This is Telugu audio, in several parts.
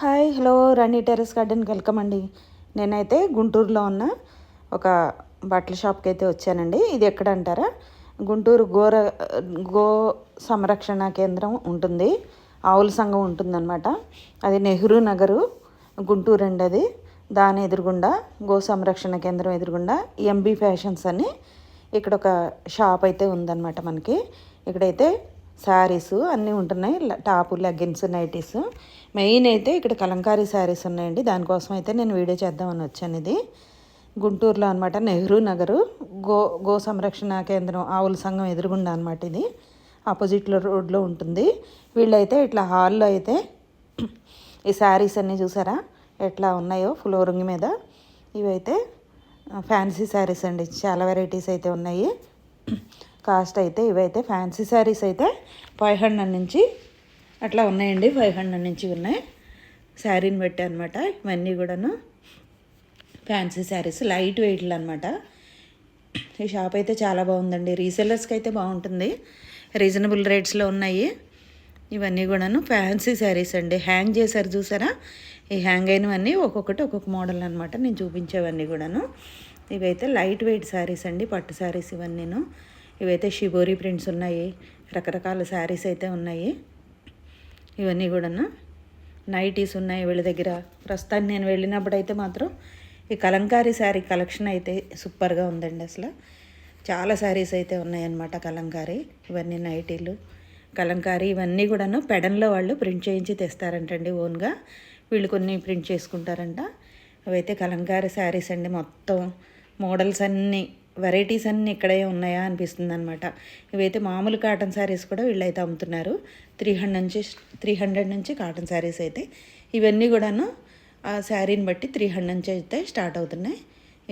హాయ్ హలో రాణి టెరెస్ గార్డెన్కి వెల్కమ్ అండి. నేనైతే గుంటూరులో ఉన్న ఒక బట్టల షాప్కి అయితే వచ్చానండి. ఇది ఎక్కడ అంటారా గుంటూరు గోర గో సంరక్షణ కేంద్రం ఉంటుంది. ఆవుల సంఘం ఉంటుందన్నమాట. అది నెహ్రూ నగరు గుంటూరు అండి అది. దాని ఎదురుగుండా గో సంరక్షణ కేంద్రం ఎదురుగుండా ఎంబీ ఫ్యాషన్స్ అని ఇక్కడ ఒక షాప్ అయితే ఉందన్నమాట మనకి. ఇక్కడైతే శారీస్ అన్నీ ఉంటున్నాయి. Top leggings nighties. మెయిన్ అయితే ఇక్కడ కలంకారీ శారీస్ ఉన్నాయండి. దానికోసం అయితే నేను వీడియో చేద్దామని వచ్చాను ఇది. గుంటూరులో అనమాట నెహ్రూ నగరు. గో గో సంరక్షణ కేంద్రం ఆవుల సంఘం ఎదురుగుండా అనమాట ఇది. ఆపోజిట్లో రోడ్లో ఉంటుంది. వీళ్ళైతే ఇట్లా హాల్లో అయితే ఈ శారీస్ అన్నీ చూసారా? ఎట్లా ఉన్నాయో ఫ్లోరింగ్ మీద. ఇవైతే ఫ్యాన్సీ శారీస్ అండి. చాలా వెరైటీస్ అయితే ఉన్నాయి. కాస్ట్ అయితే ఇవైతే ఫ్యాన్సీ శారీస్ అయితే ఫైవ్ హండ్రెడ్ నుంచి అట్లా ఉన్నాయండి ఫైవ్ హండ్రెడ్ నుంచి ఉన్నాయి. శారీని బట్టి అనమాట ఇవన్నీ కూడాను ఫ్యాన్సీ శారీస్ లైట్ వెయిట్లు అనమాట ఈ షాప్ అయితే చాలా బాగుందండి రీసెల్లర్స్కి అయితే బాగుంటుంది రీజనబుల్ రేట్స్లో ఉన్నాయి. ఇవన్నీ కూడాను ఫ్యాన్సీ శారీస్ అండి హ్యాంగ్ చేశారు చూసారా? ఈ హ్యాంగ్ అయినవన్నీ ఒక్కొక్కటి ఒక్కొక్క మోడల్ అనమాట నేను చూపించేవన్నీ కూడాను. ఇవైతే లైట్ వెయిట్ శారీస్ అండి పట్టు శారీస్ ఇవన్నీను. ఇవైతే షిబోరి ప్రింట్స్ ఉన్నాయి. రకరకాల శారీస్ అయితే ఉన్నాయి. ఇవన్నీ కూడాను? నైటీస్ ఉన్నాయి వీళ్ళ దగ్గర. ప్రస్తుతానికి నేను వెళ్ళినప్పుడైతే మాత్రం ఈ కలంకారీ శారీ కలెక్షన్ అయితే సూపర్గా ఉందండి అసలు. చాలా శారీస్ అయితే ఉన్నాయన్నమాట కలంకారీ. ఇవన్నీ నైటీలు కలంకారీ ఇవన్నీ కూడాను పెడన్లో వాళ్ళు ప్రింట్ చేయించి తెస్తారంటండి ఓన్గా. వీళ్ళు కొన్ని ప్రింట్ చేసుకుంటారంట. అవైతే కలంకారీ శారీస్ అండి మొత్తం. మోడల్స్ అన్నీ వెరైటీస్ అన్నీ ఇక్కడే ఉన్నాయా అనిపిస్తుంది అనమాట ఇవైతే మామూలు కాటన్ శారీస్ కూడా వీళ్ళైతే అమ్ముతున్నారు. త్రీ హండ్రెడ్ నుంచి త్రీ హండ్రెడ్ నుంచి కాటన్ శారీస్ అయితే. ఇవన్నీ కూడాను ఆ శారీని బట్టి త్రీ హండ్రెడ్ నుంచి అయితే స్టార్ట్ అవుతున్నాయి.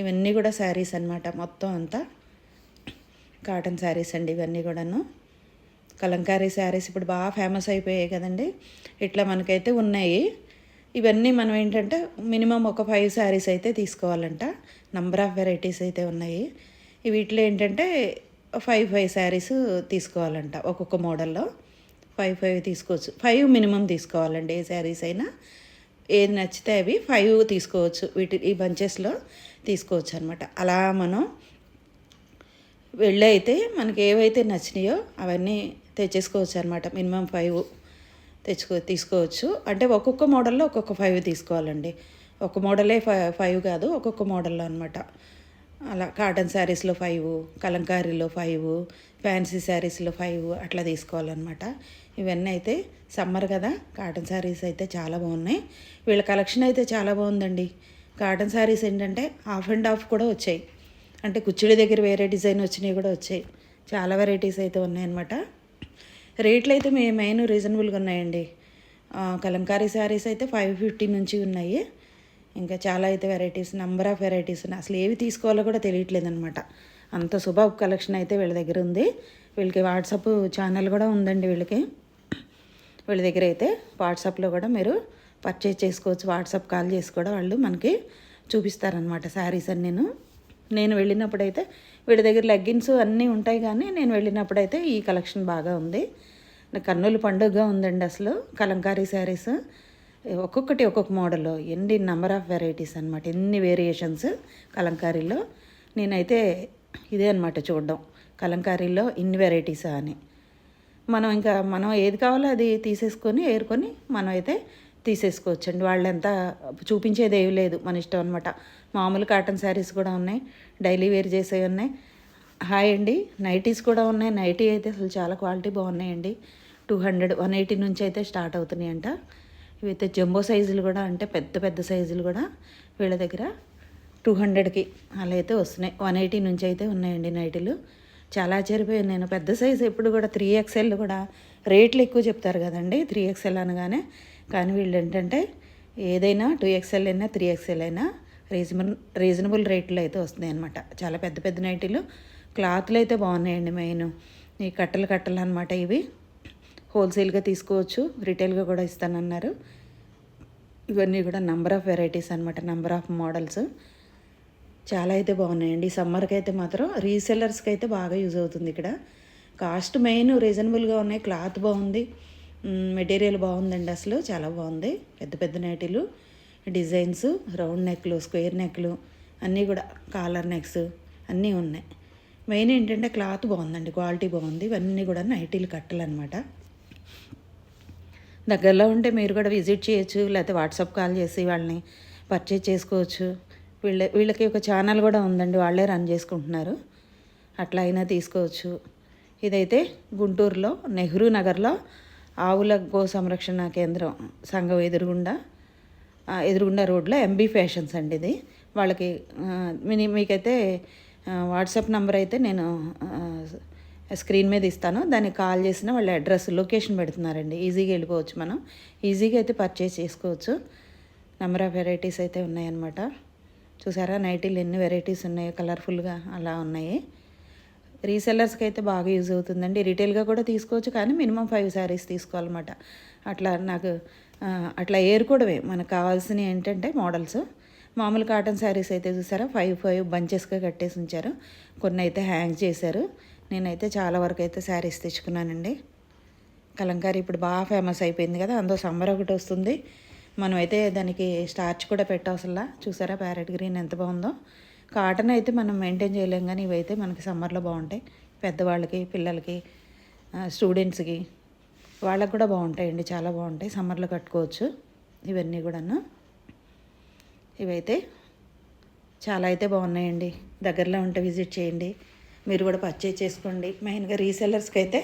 ఇవన్నీ కూడా శారీస్ అన్నమాట. మొత్తం అంతా కాటన్ శారీస్ అండి ఇవన్నీ కూడాను. కలంకారీ శారీస్ ఇప్పుడు బాగా ఫేమస్ అయిపోయాయి కదండి. ఇట్లా మనకైతే ఉన్నాయి. ఇవన్నీ మనం ఏంటంటే మినిమం ఒక ఫైవ్ శారీస్ అయితే తీసుకోవాలంట. నంబర్ ఆఫ్ వెరైటీస్ అయితే ఉన్నాయి. వీటిలో ఏంటంటే ఫైవ్ ఫైవ్ శారీస్ తీసుకోవాలంట ఒక్కొక్క మోడల్లో. ఫైవ్ ఫైవ్ తీసుకోవచ్చు. ఫైవ్ మినిమం తీసుకోవాలండి ఏ శారీస్ అయినా. ఏది నచ్చితే అవి ఫైవ్ తీసుకోవచ్చు. వీటి ఈ బంచెస్లో తీసుకోవచ్చు అనమాట అలా మనం వెళ్ళైతే మనకి ఏవైతే నచ్చినాయో అవన్నీ తెచ్చేసుకోవచ్చు అనమాట మినిమం ఫైవ్ తెచ్చుకో తీసుకోవచ్చు. అంటే ఒక్కొక్క మోడల్లో ఒక్కొక్క ఫైవ్ తీసుకోవాలండి. ఒక మోడలే ఫైవ్ ఫైవ్ కాదు ఒక్కొక్క మోడల్లో అనమాట అలా కాటన్ శారీస్లో ఫైవ్ కలంకారీలో ఫైవ్ ఫ్యాన్సీ శారీస్లో ఫైవ్ అట్లా తీసుకోవాలన్నమాట. ఇవన్నీ అయితే సమ్మర్ కదా కాటన్ శారీస్ అయితే చాలా బాగున్నాయి. వీళ్ళ కలెక్షన్ అయితే చాలా బాగుందండి. కాటన్ శారీస్ ఏంటంటే హాఫ్ అండ్ హాఫ్ కూడా వచ్చాయి. అంటే కుచ్చుడి దగ్గర వేరే డిజైన్ వచ్చినవి కూడా వచ్చాయి. చాలా వెరైటీస్ అయితే ఉన్నాయన్నమాట. రేట్లు అయితే మే మెయిన్ రీజనబుల్గా ఉన్నాయండి. కలంకారీ శారీస్ అయితే ఫైవ్ ఫిఫ్టీ నుంచి ఉన్నాయి. ఇంకా చాలా అయితే వెరైటీస్ నెంబర్ ఆఫ్ వెరైటీస్ ఉన్నాయి. అసలు ఏవి తీసుకోవాలో కూడా తెలియట్లేదు అనమాట అంత సుబాబ్ కలెక్షన్ అయితే వీళ్ళ దగ్గర ఉంది. వీళ్ళకి వాట్సాప్ ఛానల్ కూడా ఉందండి వీళ్ళకి. వీళ్ళ దగ్గర అయితే వాట్సాప్లో కూడా మీరు పర్చేజ్ చేసుకోవచ్చు. వాట్సాప్ కాల్ చేసి కూడా వాళ్ళు మనకి చూపిస్తారనమాట శారీస్ అని నేను. నేను వెళ్ళినప్పుడైతే వీళ్ళ దగ్గర లెగ్గిన్స్ అన్నీ ఉంటాయి కానీ నేను వెళ్ళినప్పుడైతే ఈ కలెక్షన్ బాగా ఉంది. నాకు కన్నుల పండుగగా ఉందండి అసలు కలంకారీ శారీస్. ఒక్కొక్కటి ఒక్కొక్క మోడల్ ఎన్ని నెంబర్ ఆఫ్ వెరైటీస్ అనమాట ఎన్ని వేరియేషన్స్ కలంకారీలో. నేనైతే ఇదే అనమాట చూడడం కలంకారీలో ఇన్ని వెరైటీసా అని. మనం ఇంకా మనం ఏది కావాలో అది తీసేసుకొని ఏరుకొని మనం అయితే తీసేసుకోవచ్చండి. వాళ్ళంతా చూపించేది ఏమి లేదు మన ఇష్టం అనమాట మామూలు కాటన్ శారీస్ కూడా ఉన్నాయి డైలీ వేర్ చేసేవి ఉన్నాయి. హాయ్ అండి నైటీస్ కూడా ఉన్నాయి. నైటీ అయితే అసలు చాలా క్వాలిటీ బాగున్నాయండి. టూ హండ్రెడ్ వన్ ఎయిటీ నుంచి అయితే స్టార్ట్ అవుతున్నాయంట. ఇవైతే జంబో సైజులు కూడా అంటే పెద్ద పెద్ద సైజులు కూడా వీళ్ళ దగ్గర టూ హండ్రెడ్కి అలా అయితే వస్తున్నాయి. వన్ ఎయిటీ నుంచి అయితే ఉన్నాయండి నైటీలు. చాలా ఆశ్చర్యపోయాను నేను. పెద్ద సైజు ఎప్పుడు కూడా త్రీ ఎక్స్ఎల్ కూడా రేట్లు ఎక్కువ చెప్తారు కదండి త్రీ ఎక్స్ఎల్ అనగానే. కానీ వీళ్ళు ఏంటంటే ఏదైనా టూ ఎక్స్ఎల్ అయినా త్రీ ఎక్స్ఎల్ అయినా రీజనబుల్ రీజనబుల్ రేట్లో అయితే వస్తున్నాయి అనమాట చాలా పెద్ద పెద్ద నైటీలు. క్లాత్లు అయితే బాగున్నాయండి మెయిన్. ఈ కట్టలు కట్టలు అనమాట ఇవి. హోల్సేల్గా తీసుకోవచ్చు రిటైల్గా కూడా ఇస్తానన్నారు. ఇవన్నీ కూడా నంబర్ ఆఫ్ వెరైటీస్ అనమాట నంబర్ ఆఫ్ మోడల్స్. చాలా అయితే బాగున్నాయండి. సమ్మర్కి అయితే మాత్రం రీసెల్లర్స్కి అయితే బాగా యూజ్ అవుతుంది ఇక్కడ. కాస్ట్ మెయిన్ రీజనబుల్గా ఉన్నాయి. క్లాత్ బాగుంది. మెటీరియల్ బాగుందండి అసలు. చాలా బాగుంది. పెద్ద పెద్ద నైటీలు డిజైన్స్ రౌండ్ నెక్లు స్క్వేర్ నెక్లు అన్నీ కూడా కాలర్ నెక్స్ అన్నీ ఉన్నాయి. మెయిన్ ఏంటంటే క్లాత్ బాగుందండి. క్వాలిటీ బాగుంది. ఇవన్నీ కూడా నైటీలు కట్టాలన్నమాట. దగ్గరలో ఉంటే మీరు కూడా విజిట్ చేయొచ్చు లేకపోతే వాట్సాప్ కాల్ చేసి వాళ్ళని పర్చేజ్ చేసుకోవచ్చు. వీళ్ళ వీళ్ళకి ఒక ఛానల్ కూడా ఉందండి వాళ్ళే రన్ చేసుకుంటున్నారు. అట్లా అయినా తీసుకోవచ్చు. ఇదైతే గుంటూరులో నెహ్రూ నగర్లో ఆవుల గో సంరక్షణ కేంద్రం సంఘం ఎదురుగుండా ఎదురుగుండా రోడ్లో ఎంబీ ఫ్యాషన్స్ అండి ఇది. వాళ్ళకి మీకైతే వాట్సాప్ నెంబర్ అయితే నేను స్క్రీన్ మీద ఇస్తాను. దాన్ని కాల్ చేసిన వాళ్ళ అడ్రస్ లొకేషన్ పెడుతున్నారండి. ఈజీగా వెళ్ళిపోవచ్చు మనం. ఈజీగా అయితే పర్చేస్ చేసుకోవచ్చు. నెంబర్ ఆఫ్ వెరైటీస్ అయితే ఉన్నాయన్నమాట. చూసారా? నైటీలు ఎన్ని వెరైటీస్ ఉన్నాయో కలర్ఫుల్గా అలా ఉన్నాయి. రీసెల్లర్స్కి అయితే బాగా యూజ్ అవుతుందండి. రీటైల్గా కూడా తీసుకోవచ్చు కానీ మినిమం ఫైవ్ శారీస్ తీసుకోవాలన్నమాట. అట్లా నాకు అట్లా ఏరుకోవడమే మనకు కావాల్సినవి ఏంటంటే మోడల్స్. మామూలు కాటన్ శారీస్ అయితే చూసారా? ఫైవ్ ఫైవ్ బంచెస్గా కట్టేసి ఉంచారు. కొన్ని అయితే హ్యాంగ్ చేశారు. నేనైతే చాలా వరకు అయితే శారీస్ తెచ్చుకున్నానండి. కలంకారీ ఇప్పుడు బాగా ఫేమస్ అయిపోయింది కదా అందులో సమ్మర్ ఒకటి వస్తుంది. మనం అయితే దానికి స్టార్చ్ కూడా పెట్టవసలా చూసారా ప్యారెట్ గ్రీన్ ఎంత బాగుందో. కాటన్ అయితే మనం మెయింటైన్ చేయలేం కానీ ఇవైతే మనకి సమ్మర్లో బాగుంటాయి. పెద్దవాళ్ళకి పిల్లలకి స్టూడెంట్స్కి వాళ్ళకి కూడా బాగుంటాయండి చాలా బాగుంటాయి. సమ్మర్లో కట్టుకోవచ్చు ఇవన్నీ కూడాను. ఇవైతే చాలా అయితే బాగున్నాయండి. దగ్గరలో ఉంటే విజిట్ చేయండి. మీరు కూడా పర్చేజ్ చేసుకోండి. మెయిన్గా రీసెల్లర్స్కి అయితే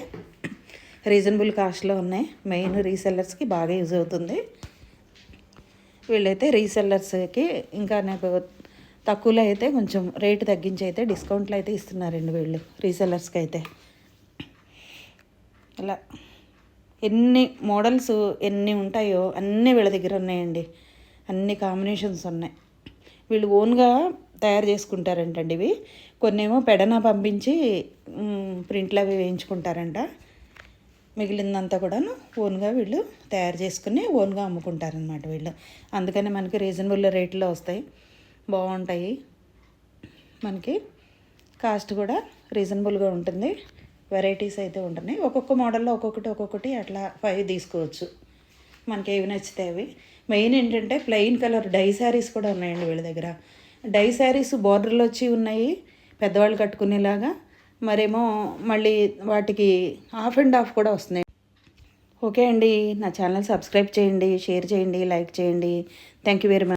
రీజనబుల్ కాస్ట్లో ఉన్నాయి. మెయిన్ రీసెల్లర్స్కి బాగా యూజ్ అవుతుంది. వీళ్ళైతే రీసెల్లర్స్కి ఇంకా నాకు తక్కువలో అయితే కొంచెం రేటు తగ్గించి అయితే డిస్కౌంట్లు అయితే ఇస్తున్నారండి వీళ్ళు రీసెల్లర్స్కి అయితే. ఇలా ఎన్ని మోడల్స్ ఎన్ని ఉంటాయో అన్నీ వీళ్ళ దగ్గర ఉన్నాయండి. అన్ని కాంబినేషన్స్ ఉన్నాయి. వీళ్ళు ఓన్గా తయారు చేసుకుంటారంటండి ఇవి. కొన్నేమో పెడన పంపించి ప్రింట్లు అవి వేయించుకుంటారంట. మిగిలిందంతా కూడాను ఓన్గా వీళ్ళు తయారు చేసుకుని ఓన్గా అమ్ముకుంటారనమాట వీళ్ళు. అందుకని మనకి రీజనబుల్ రేట్లో వస్తాయి. బాగుంటాయి. మనకి కాస్ట్ కూడా రీజనబుల్గా ఉంటుంది. వెరైటీస్ అయితే ఉంటున్నాయి. ఒక్కొక్క మోడల్లో ఒక్కొక్కటి ఒక్కొక్కటి అట్లా ఫైవ్ తీసుకోవచ్చు. మనకి ఏవి నచ్చితే అవి. మెయిన్ ఏంటంటే ప్లెయిన్ కలర్ డై శారీస్ కూడా ఉన్నాయండి వీళ్ళ దగ్గర. డై శారీస్ బార్డర్లు వచ్చి ఉన్నాయి పెద్దవాళ్ళు కట్టుకునేలాగా. మరేమో మళ్ళీ వాటికి హాఫ్ అండ్ హాఫ్ కూడా వస్తున్నాయి. ఓకే అండి నా ఛానల్ సబ్స్క్రైబ్ చేయండి షేర్ చేయండి లైక్ చేయండి. Thank you very much